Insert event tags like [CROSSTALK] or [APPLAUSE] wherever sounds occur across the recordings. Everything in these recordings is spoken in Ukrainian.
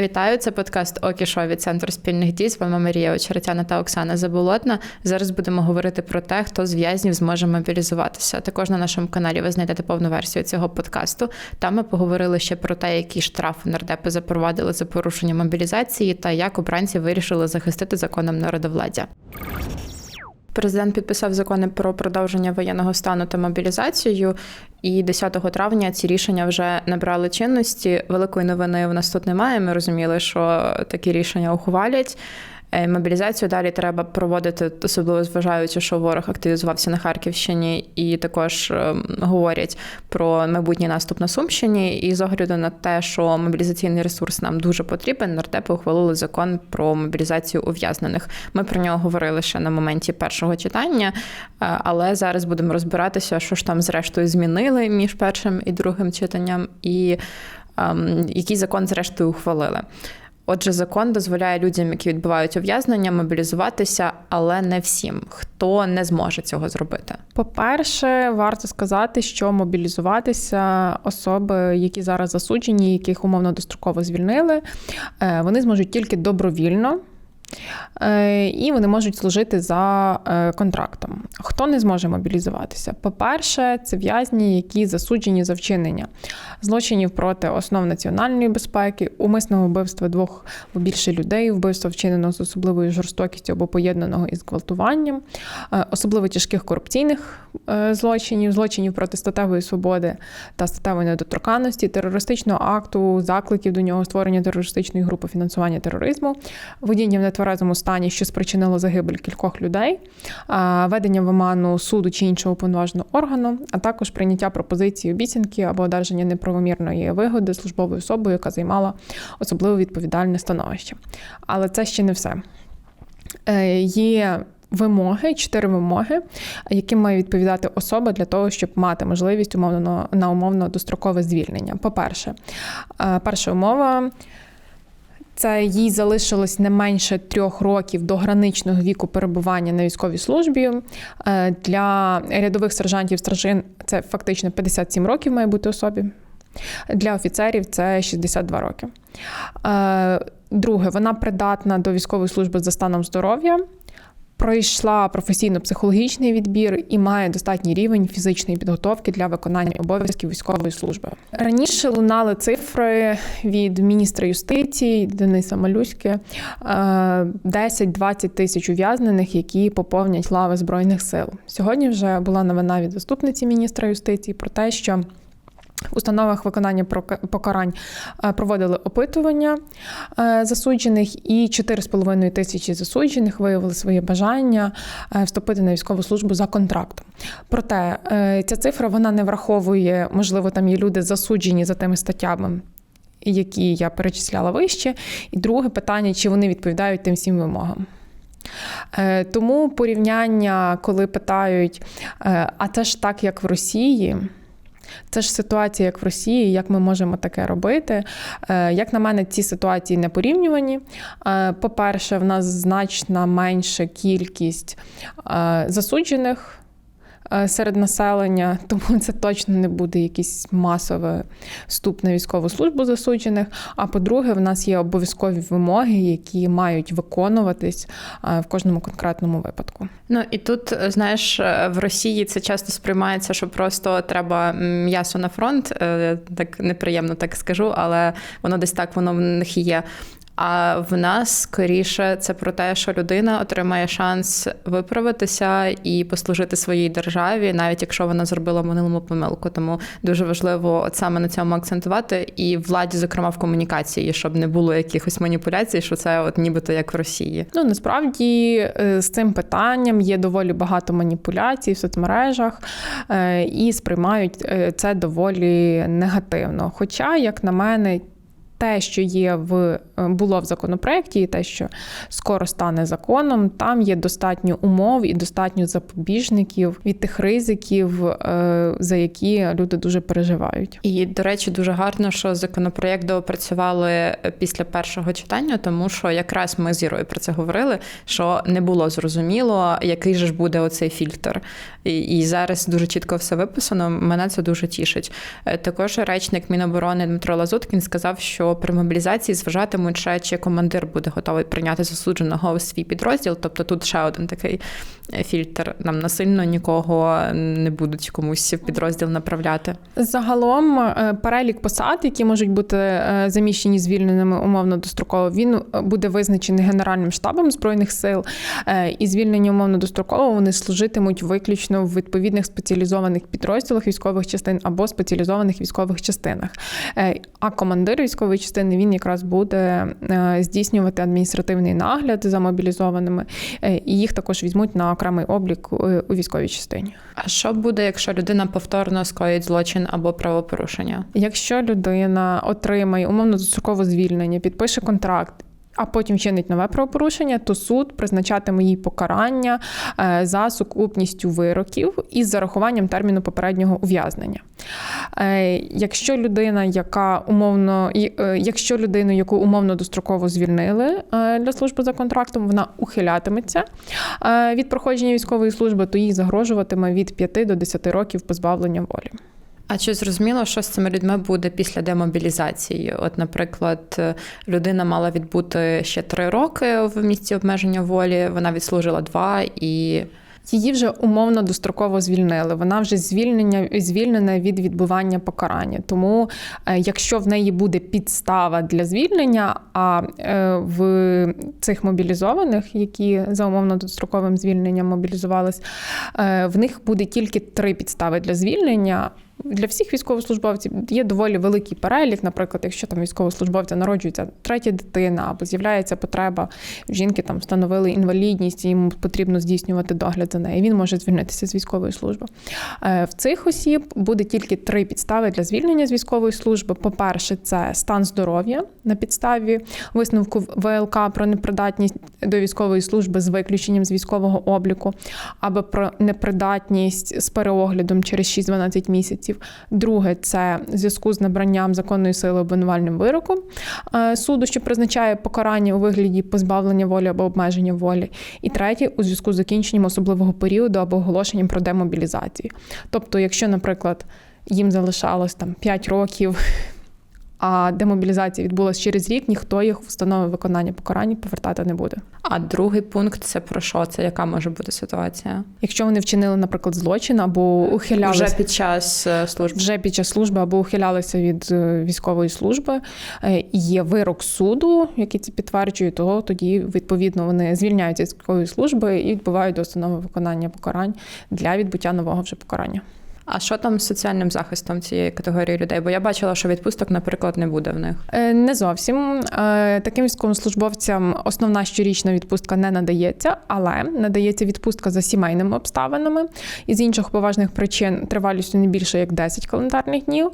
Вітаю, це подкаст Окішо від Центру спільних дій. З вами Марія Очеретяна та Оксана Заболотна. Зараз будемо говорити про те, хто з в'язнів зможе мобілізуватися. Також на нашому каналі ви знайдете повну версію цього подкасту. Там ми поговорили ще про те, які штрафи нардепи запровадили за порушення мобілізації та як обранці вирішили захистити законом народовладдя. Президент підписав закони про продовження воєнного стану та мобілізацію, і 10 травня ці рішення вже набрали чинності. Великої новини в нас тут немає. Ми розуміли, що такі рішення ухвалять. Е, мобілізацію далі треба проводити, особливо зважаючи, що ворог активізувався на Харківщині, і також ем, говорять про майбутній наступ на Сумщині. І з огляду на те, що мобілізаційний ресурс нам дуже потрібен, нардепи ухвалили закон про мобілізацію ув'язнених. Ми про нього говорили ще на моменті першого читання, е, але зараз будемо розбиратися, що ж там зрештою змінили між першим і другим читанням, і ем, який закон зрештою ухвалили. Отже, закон дозволяє людям, які відбувають ув'язнення, мобілізуватися, але не всім, хто не зможе цього зробити. По-перше, варто сказати, що мобілізуватися особи, які зараз засуджені, яких умовно достроково звільнили, е, вони зможуть тільки добровільно. Е, і вони можуть служити за е, контрактом. Хто не зможе мобілізуватися? По-перше, це в'язні, які засуджені за вчинення злочинів проти основ національної безпеки, умисного вбивства двох або більше людей, вбивства вчиненого з особливою жорстокістю або поєднаного із гвалтуванням, е, особливо тяжких корупційних злочинів, злочинів проти статевої свободи та статевої недоторканності, терористичного акту, закликів до нього створення терористичної групи фінансування тероризму, водіння в нетверезому стані, що спричинило загибель кількох людей, ведення в оману суду чи іншого уповноваженого органу, а також прийняття пропозиції обіцянки або одержання неправомірної вигоди службовою особою, яка займала особливо відповідальне становище. Але це ще не все. Е, є Вимоги, чотири вимоги, яким має відповідати особа для того, щоб мати можливість умовно на умовно дострокове звільнення. По-перше, е, перша умова це їй залишилось не менше трьох років до граничного віку перебування на військовій службі. Е, для рядових сержантів стражин це фактично 57 років має бути особі. Для офіцерів це 62 роки. Е, друге, вона придатна до військової служби за станом здоров'я пройшла професійно-психологічний відбір і має достатній рівень фізичної підготовки для виконання обов'язків військової служби. Раніше лунали цифри від міністра юстиції Дениса Малюськи: 10-20 е, тисяч ув'язнених, які поповнять лави збройних сил. Сьогодні вже була новина від заступниці міністра юстиції про те, що установах виконання покарань е, проводили опитування е, засуджених, і 4,5 тисячі засуджених виявили своє бажання е, вступити на військову службу за контрактом. Проте ця цифра вона не враховує, можливо, там є люди засуджені за тими статтями. Які я перечисляла вище, і друге питання, чи вони відповідають тим всім вимогам. Тому порівняння, коли питають, а це ж так, як в Росії. Це ж ситуація, як в Росії, як ми можемо таке робити. Е, як на мене, ці ситуації не порівнювані. Е, по-перше, в нас значна менша кількість е, засуджених. Е, серед населення, [LAUGHS] тому це точно не буде якийсь масовий вступ на військову службу засуджених. А по-друге, в нас є обов'язкові вимоги, які мають виконуватись е, в кожному конкретному випадку. Ну і тут знаєш, в Росії це часто сприймається, що просто треба м'ясо на фронт. Е, так неприємно так скажу, але воно десь так воно в них є. А в нас скоріше це про те, що людина отримає шанс виправитися і послужити своїй державі, навіть якщо вона зробила минулому помилку. Тому дуже важливо от саме на цьому акцентувати і владі, зокрема в комунікації, щоб не було якихось маніпуляцій, що це от нібито як в Росії. Ну насправді е, з цим питанням є доволі багато маніпуляцій в соцмережах е, і сприймають е, це доволі негативно. Хоча, як на мене, те, що є в е, було в законопроекті, і те, що скоро стане законом, там є достатньо умов і достатньо запобіжників від тих ризиків, е, за які люди дуже переживають. І до речі, дуже гарно, що законопроєкт доопрацювали після першого читання, тому що якраз ми з Ірою про це говорили, що не було зрозуміло, який же ж буде оцей фільтр. І, зараз дуже чітко все виписано. Мене це дуже тішить. Е, Також речник Міноборони Дмитро Лазуткін сказав, що при мобілізації зважатимуть ще, чи командир буде готовий прийняти засудженого у свій підрозділ. Тобто тут ще один такий е, фільтр. Нам насильно нікого не будуть комусь в підрозділ направляти. Загалом е, перелік посад, які можуть бути заміщені звільненими умовно достроково, він буде визначений Генеральним штабом збройних сил. І звільнені умовно достроково вони служитимуть виключно в відповідних спеціалізованих підрозділах військових частин або спеціалізованих військових частинах. Е, А командир військової частини він якраз буде е, здійснювати адміністративний нагляд за мобілізованими, е, і їх також візьмуть на окремий облік у військовій частині. А що буде, якщо людина повторно скоїть злочин або правопорушення? Якщо людина отримає умовно дострокове звільнення, підпише контракт. А потім вчинить нове правопорушення, то суд призначатиме їй покарання е, за сукупністю вироків із зарахуванням терміну попереднього ув'язнення. Е, Якщо людина, яка умовно, е, якщо людину, яку умовно достроково звільнили для служби за контрактом, вона ухилятиметься від проходження військової служби, то їй загрожуватиме від 5 до 10 років позбавлення волі. А чи зрозуміло, що з цими людьми буде після демобілізації? От, наприклад, людина мала відбути ще три роки в місці обмеження волі, вона відслужила два і. Її вже умовно достроково звільнили. Вона вже звільнення звільнена від відбування покарання. Тому, е, якщо в неї буде підстава для звільнення, а е, в цих мобілізованих, які за умовно достроковим звільненням мобілізувались, е, в них буде тільки три підстави для звільнення. Для всіх військовослужбовців є доволі великий перелік. Наприклад, якщо там військовослужбовця народжується третя дитина або з'являється потреба жінки, там встановили інвалідність, і йому потрібно здійснювати догляд за нею. Він може звільнитися з військової служби. Е, В цих осіб буде тільки три підстави для звільнення з військової служби. По-перше, це стан здоров'я на підставі висновку ВЛК про непридатність до військової служби з виключенням з військового обліку, або про непридатність з переоглядом через 6-12 місяців. Друге, це в зв'язку з набранням законної сили обвинувальним вироком е, суду, що призначає покарання у вигляді позбавлення волі або обмеження волі. І третє, у зв'язку з закінченням особливого періоду або оголошенням про демобілізацію. Тобто, якщо, наприклад, їм залишалось там 5 років. А демобілізація відбулася через рік, ніхто їх в установи виконання покарання повертати не буде. А другий пункт це про що? Це яка може бути ситуація? Якщо вони вчинили, наприклад, злочин або ухилялися Вже під час е, служби. вже під час служби або ухилялися від е, військової служби, е, і є вирок суду, який це підтверджує, то тоді відповідно вони звільняються з військової служби і відбувають до установи виконання покарань для відбуття нового вже покарання. А що там з соціальним захистом цієї категорії людей? Бо я бачила, що відпусток, наприклад, не буде в них. Е, Не зовсім Е, таким військовослужбовцям основна щорічна відпустка не надається, але надається відпустка за сімейними обставинами і з інших поважних причин тривалістю не більше як 10 календарних днів.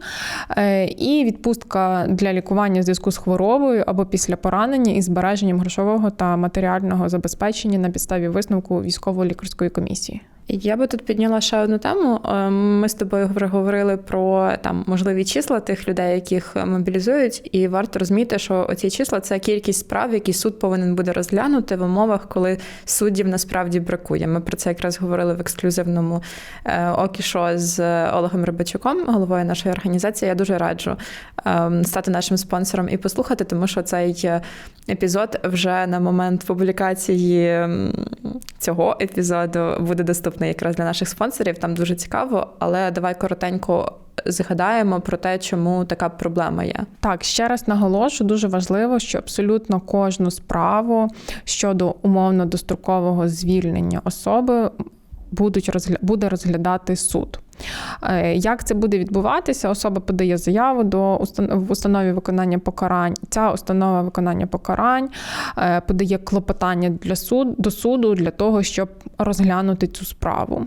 Е, І відпустка для лікування в зв'язку з хворобою або після поранення із збереженням грошового та матеріального забезпечення на підставі висновку військово-лікарської комісії. Я би тут підняла ще одну тему. Е, Ми з тобою говорили про там можливі числа тих людей, яких мобілізують, і варто розуміти, що оці числа це кількість справ, які суд повинен буде розглянути в умовах, коли суддів насправді бракує. Ми про це якраз говорили в ексклюзивному е, окішо з Олегом Рибачуком, головою нашої організації. Я дуже раджу е, стати нашим спонсором і послухати, тому що цей е, епізод вже на момент публікації цього епізоду буде доступний якраз для наших спонсорів. Там дуже цікаво, але давай коротенько згадаємо про те, чому така проблема є. Так, ще раз наголошу, дуже важливо, що абсолютно кожну справу щодо умовно дострокового звільнення особи будуть розгля... буде розглядати суд. Е, Як це буде відбуватися? Особа подає заяву до в установі виконання покарань. Ця установа виконання покарань е, подає клопотання для суд, до суду для того, щоб розглянути цю справу.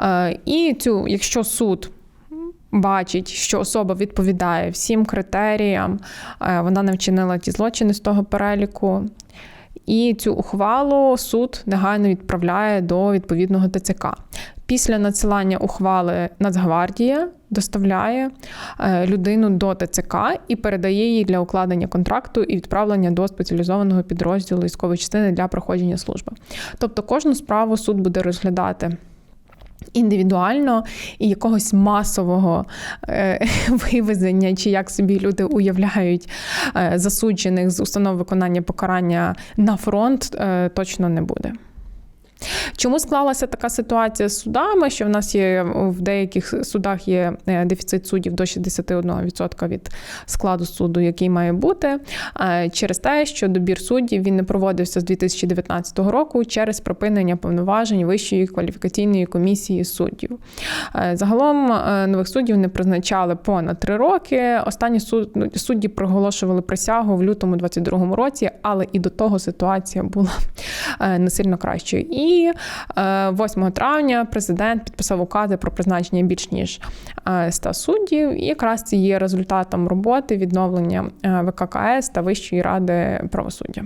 Е, І цю, якщо суд бачить, що особа відповідає всім критеріям, вона не вчинила ті злочини з того переліку. І цю ухвалу суд негайно відправляє до відповідного ТЦК. Після надсилання ухвали Нацгвардія доставляє е, людину до ТЦК і передає її для укладення контракту і відправлення до спеціалізованого підрозділу військової частини для проходження служби. Тобто кожну справу суд буде розглядати Індивідуально і якогось масового е, [LAUGHS] вивезення, чи як собі люди уявляють е, засуджених з установ виконання покарання на фронт, точно не буде. Чому склалася така ситуація з судами? Що в нас є в деяких судах є е, дефіцит суддів до 61% від складу суду, який має бути, е, через те, що добір суддів він не проводився з 2019 року через припинення повноважень Вищої кваліфікаційної комісії суддів. Е, Загалом нових суддів не призначали понад три роки. Останні ну, судді проголошували присягу в лютому 2022 році, але і до того ситуація була не сильно кращою. І е, 8 травня президент підписав укази про призначення більш ніж е, 100 суддів. І якраз це є результатом роботи відновлення е, ВККС та Вищої ради правосуддя.